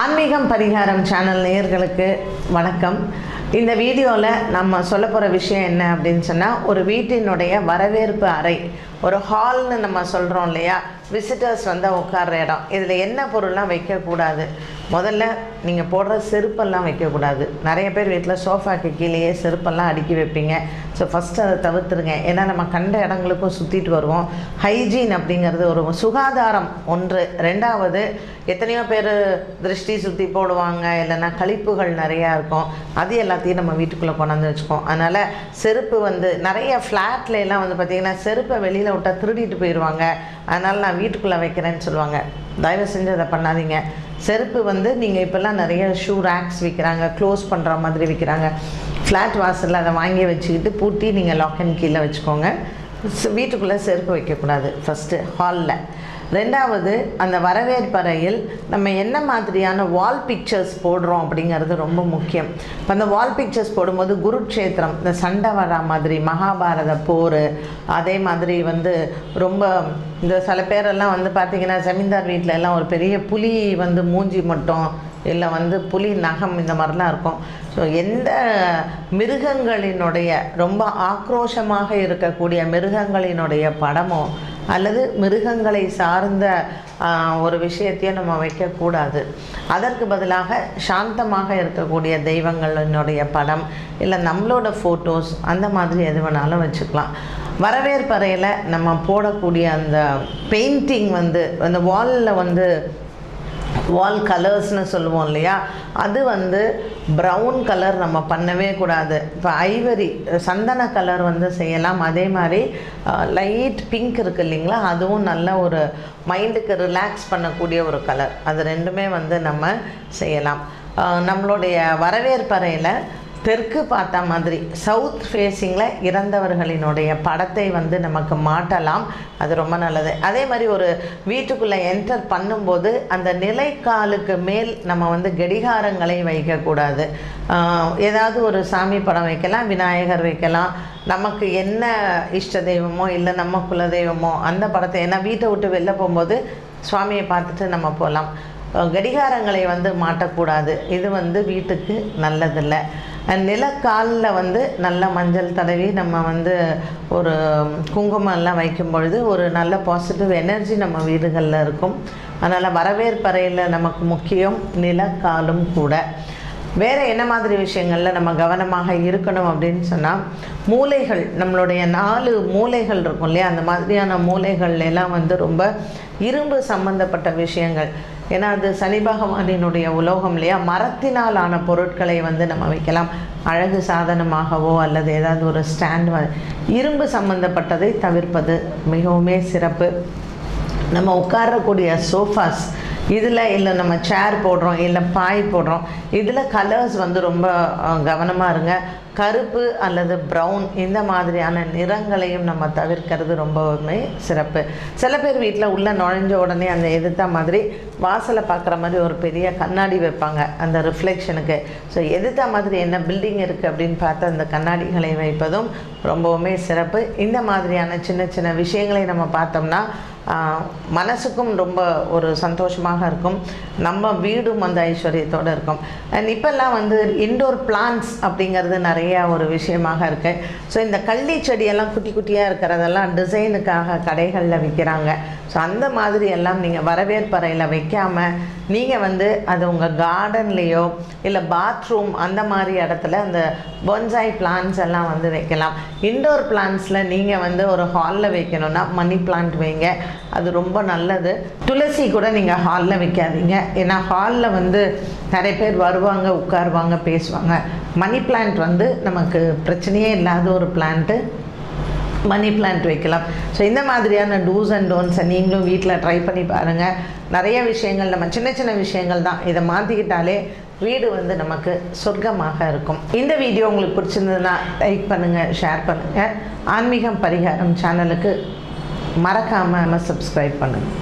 ஆன்மீகம் பரிகாரம் சேனல் நேயர்களுக்கு வணக்கம். இந்த வீடியோவில் நம்ம சொல்ல போகிற விஷயம் என்ன அப்படின்னு சொன்னால் ஒரு வீட்டினுடைய வரவேற்பு அறை ஒரு ஹால்னு நம்ம சொல்கிறோம் இல்லையா? விசிட்டர்ஸ் வந்து உட்கார்ற இடம். இதில் என்ன பொருள்லாம் வைக்கக்கூடாது? முதல்ல நீங்கள் போடுற செருப்பெல்லாம் வைக்கக்கூடாது. நிறைய பேர் வீட்டில் சோஃபாக்கு கீழேயே செருப்பெல்லாம் அடுக்கி வைப்பீங்க. ஸோ ஃபஸ்ட்டு அதை தவிர்த்துருங்க. ஏன்னா நம்ம கண்ட இடங்களுக்கும் சுற்றிட்டு வருவோம். ஹைஜீன் அப்படிங்கிறது ஒரு சுகாதாரம் ஒன்று. ரெண்டாவது எத்தனையோ பேர் திருஷ்டி சுற்றி போடுவாங்க. இல்லைன்னா கழிப்புகள் நிறையா இருக்கும். அது எல்லாத்தையும் நம்ம வீட்டுக்குள்ளே கொண்டாந்து வச்சுக்கோம் அதனால் செருப்பு வந்து நிறைய ஃப்ளாட்ல எல்லாம் வந்து பார்த்திங்கன்னா செருப்பை வெளியில் விட்டால் திருடிட்டு போயிடுவாங்க அதனால் நான் வீட்டுக்குள்ளே வைக்கிறேன்னு சொல்லுவாங்க. தயவு செஞ்சு அதை பண்ணாதீங்க. செருப்பு வந்து நீங்கள் இப்போல்லாம் நிறைய ஷூ ரேக்ஸ் விற்கிறாங்க க்ளோஸ் பண்ணுற மாதிரி விற்கிறாங்க ஃப்ளாட் வாசலில் அதை வாங்கி வச்சுக்கிட்டு பூட்டி நீங்கள் லாக் அண்ட் கீழே வச்சுக்கோங்க. வீட்டுக்குள்ளே செருப்பு வைக்கக்கூடாது. ஃபஸ்ட்டு ஹாலில் ரெண்டாவது அந்த வரவேற்பறையில் நம்ம என்ன மாதிரியான வால் பிக்சர்ஸ் போடுறோம் அப்படிங்கிறது ரொம்ப முக்கியம். இப்போ அந்த வால் பிக்சர்ஸ் போடும்போது குருக்ஷேத்திரம் இந்த சண்டை வரா மாதிரி மகாபாரத போர் அதே மாதிரி வந்து ரொம்ப இந்த சில பேரெல்லாம் வந்து பார்த்திங்கன்னா ஜமீன்தார் வீட்டில் எல்லாம் ஒரு பெரிய புலி வந்து மூஞ்சி மட்டும் இல்லை வந்து புலி நகம் இந்த மாதிரிலாம் இருக்கும். ஸோ எந்த மிருகங்களினுடைய ரொம்ப ஆக்ரோஷமாக இருக்கக்கூடிய மிருகங்களினுடைய படமும் அல்லது மிருகங்களை சார்ந்த ஒரு விஷயத்தையும் நம்ம வைக்கக்கூடாது. அதற்கு பதிலாக சாந்தமாக இருக்கக்கூடிய தெய்வங்களினுடைய படம் இல்லை நம்மளோட ஃபோட்டோஸ் அந்த மாதிரி எது வேணாலும் வச்சுக்கலாம். வரவேற்பறையில் நம்ம போடக்கூடிய அந்த பெயிண்டிங் வந்து அந்த வாலில் வந்து வால் கலர்ஸ்னு சொல்லுவோம் இல்லையா? அது வந்து ப்ரௌன் கலர் நம்ம பண்ணவே கூடாது. இப்போ ஐவரி சந்தன கலர் வந்து செய்யலாம். அதே மாதிரி லைட் பிங்க் இருக்குது இல்லைங்களா? அதுவும் நல்ல ஒரு மைண்டுக்கு ரிலாக்ஸ் பண்ணக்கூடிய ஒரு கலர் அது ரெண்டுமே வந்து நம்ம செய்யலாம். நம்மளுடைய வரவேற்பறையில் தெற்கு பார்த்த மாதிரி சவுத் ஃபேஸிங்கில் இறந்தவர்களினுடைய படத்தை வந்து நமக்கு மாட்டலாம் அது ரொம்ப நல்லது. அதே மாதிரி ஒரு வீட்டுக்குள்ளே என்டர் பண்ணும்போது அந்த நிலைக்காலுக்கு மேல் நம்ம வந்து கடிகாரங்களை வைக்கக்கூடாது. ஏதாவது ஒரு சாமி படம் வைக்கலாம் விநாயகர் வைக்கலாம். நமக்கு என்ன இஷ்ட தெய்வமோ இல்லை நம்ம குல தெய்வமோ அந்த படத்தை ஏன்னா வீட்டை விட்டு வெளில போகும்போது சுவாமியை பார்த்துட்டு நம்ம போகலாம். கடிகாரங்களை வந்து மாட்டக்கூடாது இது வந்து வீட்டுக்கு நல்லதில்லை. நிலக்காலில் வந்து நல்ல மஞ்சள் தடவி நம்ம வந்து ஒரு குங்குமம் எல்லாம் வைக்கும் பொழுது ஒரு நல்ல பாசிட்டிவ் எனர்ஜி நம்ம வீடுகளில் இருக்கும். அதனால் வரவேற்பறையில் நமக்கு முக்கியம் நிலக்காலும் கூட. வேறு என்ன மாதிரி விஷயங்களில் நம்ம கவனமாக இருக்கணும் அப்படின்னு சொன்னால் மூளைகள் நம்மளுடைய நாலு மூளைகள் இருக்கும் இல்லையா? அந்த மாதிரியான மூளைகள் எல்லாம் வந்து ரொம்ப இரும்பு சம்பந்தப்பட்ட விஷயங்கள். ஏன்னா அது சனி பகவானினுடைய உலோகம் இல்லையா? மரத்தினால் ஆன பொருட்களை வந்து நம்ம வைக்கலாம். அழகு சாதனமாகவோ அல்லது ஏதாவது ஒரு ஸ்டாண்ட் இரும்பு சம்பந்தப்பட்டதை தவிர்ப்பது மிகவுமே சிறப்பு. நம்ம உட்காரக்கூடிய சோஃபாஸ் இதில் இல்லை நம்ம சேர் போடுறோம் இல்லை பாய் போடுறோம் இதில் கலர்ஸ் வந்து ரொம்ப கவனமாக இருங்க. கருப்பு அல்லது ப்ரௌன் இந்த மாதிரியான நிறங்களையும் நம்ம தவிர்க்கிறது ரொம்பவுமே சிறப்பு. சில பேர் வீட்டில் உள்ளே நுழைஞ்ச உடனே அந்த எதிர்த்த மாதிரி வாசலை பார்க்குற மாதிரி ஒரு பெரிய கண்ணாடி வைப்பாங்க அந்த ரிஃப்ளெக்ஷனுக்கு ஸோ எதிர்த்த மாதிரி என்ன பில்டிங் இருக்குது அப்படின்னு பார்த்து அந்த கண்ணாடிகளை வைப்பதும் ரொம்பவுமே சிறப்பு. இந்த மாதிரியான சின்ன சின்ன விஷயங்களை நம்ம பார்த்தோம்னா மனசுக்கும் ரொம்ப ஒரு சந்தோஷமாக இருக்கும். நம்ம வீடும் அந்த ஐஸ்வர்யத்தோடு இருக்கும். அண்ட் இப்போல்லாம் வந்து இன்டோர் பிளான்ஸ் அப்படிங்கிறது நிறைய ஒரு விஷயமாக இருக்குது ஸோ இந்த கள்ளி செடியெல்லாம் குட்டி குட்டியாக இருக்கிறதெல்லாம் டிசைனுக்காக கடைகளில் விற்கிறாங்க ஸோ அந்த மாதிரி எல்லாம் நீங்கள் வரவேற்பறையில் வைக்காமல் நீங்கள் வந்து அது உங்கள் கார்டன்லேயோ இல்லை பாத்ரூம் அந்த மாதிரி இடத்துல அந்த பொன்சாய் பிளான்ஸ் எல்லாம் வந்து வைக்கலாம். இன்டோர் பிளான்ஸில் நீங்கள் வந்து ஒரு ஹாலில் வைக்கணும்னா மணி பிளான்ட் வைங்க. அது ரொம்ப நல்லது. துளசி கூட நீங்கள் ஹாலில் வைக்காதீங்க. ஏன்னா ஹாலில் வந்து நிறைய பேர் வருவாங்க உட்காருவாங்க பேசுவாங்க. மணி பிளான்ட் வந்து நமக்கு பிரச்சனையே இல்லாத ஒரு பிளான்ட்டு மணி பிளான்ட் வைக்கலாம். ஸோ இந்த மாதிரியான டூஸ் அண்ட் டோன்ஸை நீங்களும் வீட்டில் ட்ரை பண்ணி பாருங்கள் நிறைய விஷயங்கள் நம்ம சின்ன சின்ன விஷயங்கள் தான். இதை மாற்றிக்கிட்டாலே வீடு வந்து நமக்கு சொர்க்கமாக இருக்கும். இந்த வீடியோ உங்களுக்கு பிடிச்சிருந்ததுன்னா லைக் பண்ணுங்கள் ஷேர் பண்ணுங்கள் ஆன்மீகம் பரிகாரம் சேனலுக்கு மறக்காமல் சப்ஸ்கிரைப் பண்ணுங்கள்